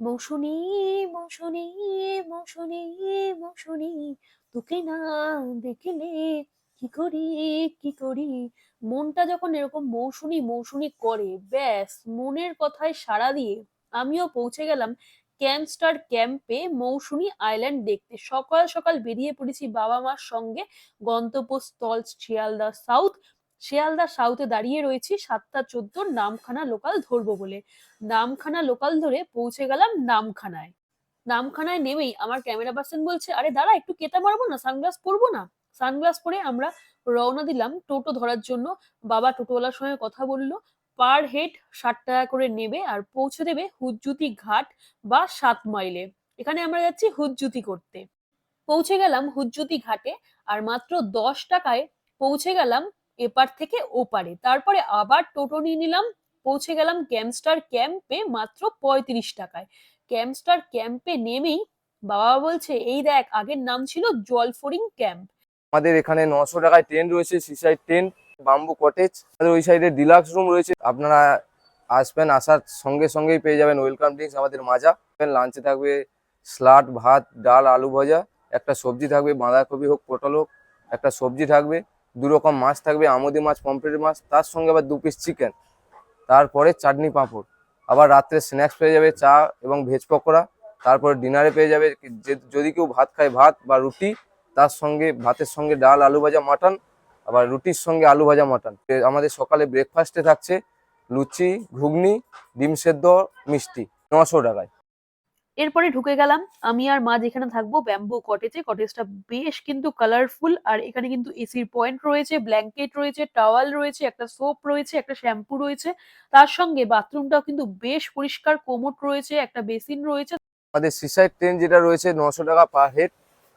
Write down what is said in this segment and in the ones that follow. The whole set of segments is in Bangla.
মৌসুমী মৌসুমী মৌসুমী মৌসুমী তোকে না দেখলে কি করি কি করি? মনটা যখন এরকম মৌসুমী মৌসুমী করে, ব্যাস, মনের কথায় সাড়া দিয়ে আমিও পৌঁছে গেলাম ক্যাম্পস্টার ক্যাম্পে মৌসুমী আইল্যান্ড দেখতে। সকাল সকাল বেরিয়ে পড়েছি বাবা মার সঙ্গে গন্তব্যস্থল শিয়ালদা সাউথ শিয়ালদা সাউথে দাঁড়িয়ে রয়েছি সাতটা চোদ্দ নামখানা লোকাল ধরবো বলে। নামখানা লোকাল ধরে পৌঁছে গেলাম নামখানায়। নামখানায় নেমেই আমার ক্যামেরা পার্সন বলছে, আরে দাঁড়া, একটু কেতা মারবো না? সানগ্লাস পরবো না? সানগ্লাস পরে আমরা রওনা দিলাম টোটো ধরার জন্য। বাবা টোটোওয়ালার সঙ্গে কথা বলল, পার হেড ষাট টাকা করে নেবে আর পৌঁছে দেবে হুজ্জুতি ঘাট বা সাত মাইলে। এখানে আমরা যাচ্ছি হুজ্জুতি করতে। পৌঁছে গেলাম হুজ্জুতি ঘাটে আর মাত্র দশ টাকায় পৌঁছে গেলাম এপার থেকে ওপারে। তারপরে আবার টোটো নিয়ে নিলাম, পৌঁছে গেলাম ক্যাম্পস্টার ক্যাম্পে মাত্র পঁয়ত্রিশ টাকায়। ক্যাম্পস্টার ক্যাম্পে নেমেই বাবা বলছে, এই দেখ, আগের নাম ছিল জলফরিং ক্যাম্প। আমাদের এখানে নশো টাকায় ট্রেন রয়েছে সিসাইড ট্রেন বাম্বু কটেজ আমাদের ওই সাইডে ডিলাক্স রুম রয়েছে। আপনারা আসবেন, আসার সঙ্গে সঙ্গেই পেয়ে যাবেন ওয়েলকাম ড্রিঙ্কস আমাদের মাজা। লাঞ্চে থাকবে স্লাট, ভাত, ডাল, আলু ভাজা, একটা সবজি থাকবে, বাঁধাকপি হোক, পটল হোক, একটা সবজি থাকবে। দু রকম মাছ থাকবে, আমদি মাছ পমফ্রেট মাছ, তার সঙ্গে আবার দু পিস চিকেন তারপরে চাটনি পাঁপড়। আবার রাত্রে স্ন্যাক্স পেয়ে যাবে চা এবং ভেজ পকোড়া, তারপরে ডিনারে পেয়ে যাবে যদি কেউ ভাত খায় ভাত বা রুটি, তার সঙ্গে ভাতের সঙ্গে ডাল, আলু ভাজা, মাটন, আবার রুটির সঙ্গে আলু ভাজা, মাটন। আমাদের সকালে ব্রেকফাস্টে থাকছে লুচি, ঘুগনি, ডিম সেদ্ধ, মিষ্টি, নশো টাকায়। এরপরে ঢুকে গেলাম। আমি আর মা যেখানে থাকব ব্যাম্বু কটেজে কটেজটা বেশ কিন্তু কালারফুল আর এখানে কিন্তু এসির পয়েন্ট রয়েছে ব্ল্যাঙ্কেট রয়েছে টাওয়াল রয়েছে একটা সোপ রয়েছে একটা শ্যাম্পু রয়েছে। তার সঙ্গে বাথরুমটাও কিন্তু বেশ পরিষ্কার কোমোট রয়েছে একটা বেসিন রয়েছে। আমাদের সিসাইড ট্রেন যেটা রয়েছে নশো টাকা পার হেড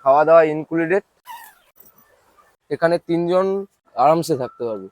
খাওয়া দাওয়া ইনক্লুডেড এখানে তিনজন আরামসে থাকতে পারবে।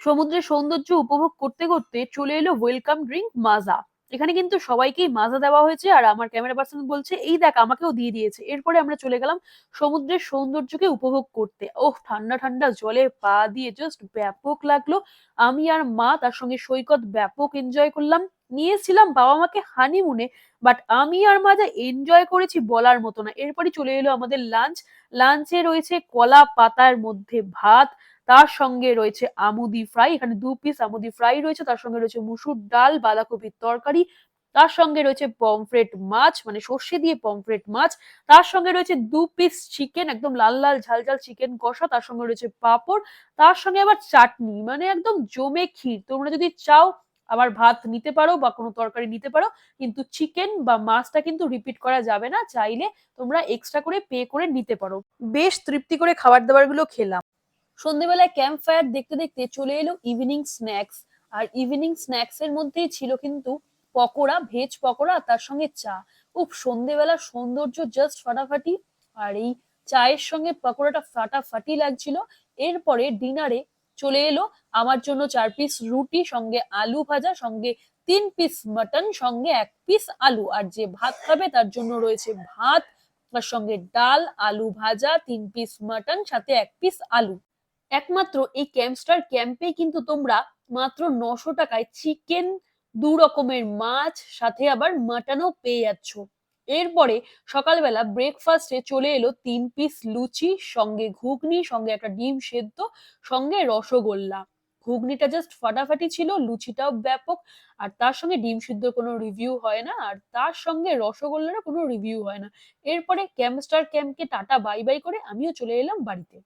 সমুদ্রের সৌন্দর্য উপভোগ করতে করতে চলে এলো ওয়েলকাম ড্রিঙ্ক মাজা এখানে কিন্তু সবাইকেই মাজা দেওয়া হয়েছে আর আমার ক্যামেরা পার্সন বলছে, এই দেখ, আমাকেও দিয়ে দিয়েছে। এরপরে আমরা চলে গেলাম সমুদ্রের সৌন্দর্যকে উপভোগ করতে। ওহ, ঠান্ডা ঠান্ডা জলে পা দিয়ে জাস্ট ব্যাপক লাগল। আমি আর মা তার সঙ্গে সৈকত ব্যাপক এনজয় করলাম। নিয়েছিলাম বাবা মাকে হানিমুনে বাট আমি আর মা যা এনজয় করেছি বলার মতো না। এরপরই চলে এলো আমাদের লাঞ্চ লাঞ্চে রয়েছে কলা পাতার মধ্যে ভাত তার সঙ্গে রয়েছে আমুদি ফ্রাই। এখানে দু পিস আমুদি ফ্রাই রয়েছে, তার সঙ্গে রয়েছে মুসুর ডাল, বাঁধাকপির তরকারি, তার সঙ্গে রয়েছে পমফ্রেট মাছ মানে সর্ষে দিয়ে পমফ্রেট মাছ, তার সঙ্গে রয়েছে দু পিস চিকেন একদম লাল লাল ঝাল ঝাল চিকেন কষা, তার সঙ্গে রয়েছে পাঁপড়, তার সঙ্গে আবার চাটনি মানে একদম জমে ক্ষীর। তোমরা যদি চাও আবার ভাত নিতে পারো বা কোনো তরকারি নিতে পারো, কিন্তু চিকেন বা মাছটা কিন্তু রিপিট করা যাবে না, চাইলে তোমরা এক্সট্রা করে পে করে নিতে পারো। বেশ তৃপ্তি করে খাবার দাবারগুলো খেলাম। সন্ধেবেলায় ক্যাম্প ফায়ার দেখতে দেখতে চলে এলো ইভিনিং স্ন্যাক্স আর ইভিনিং স্ন্যাক্স এর মধ্যেই ছিল কিন্তু পকোড়া ভেজ পকোড়া তার সঙ্গে চা। উফ, সন্ধেবেলার সৌন্দর্য জাস্ট ফাটাফাটি। আর এই চায়ের সঙ্গে পকোড়াটা ফাটাফাটি লাগছিল। এরপরে ডিনারে চলে এলো আমার জন্য চার পিস রুটি, সঙ্গে আলু ভাজা, সঙ্গে তিন পিস মটন সঙ্গে এক পিস আলু। আর যে ভাত খাবে তার জন্য রয়েছে ভাত, তার সঙ্গে ডাল, আলু ভাজা, তিন পিস মটন সাথে এক পিস আলু। একমাত্র এই ক্যাম্পস্টার ক্যাম্পে কিন্তু তোমরা মাত্র নশো টাকায় চিকেন দু রকমের মাছ, সাথে আবার মাটনও পেয়ে যাচ্ছ। এরপরে সকালবেলা ব্রেকফাস্টে চলে এলো তিন পিস লুচি, সঙ্গে ঘুগনি, সঙ্গে একটা ডিম সেদ্ধ, সঙ্গে রসগোল্লা। ঘুগনিটা জাস্ট ফাটাফাটি ছিল, লুচিটাও ব্যাপক, আর তার সঙ্গে ডিম সিদ্ধ কোনো রিভিউ হয় না, আর তার সঙ্গে রসগোল্লারও কোনো রিভিউ হয় না। এরপরে ক্যাম্পস্টার ক্যাম্পকে টাটা বাই বাই করে আমিও চলে এলাম বাড়িতে।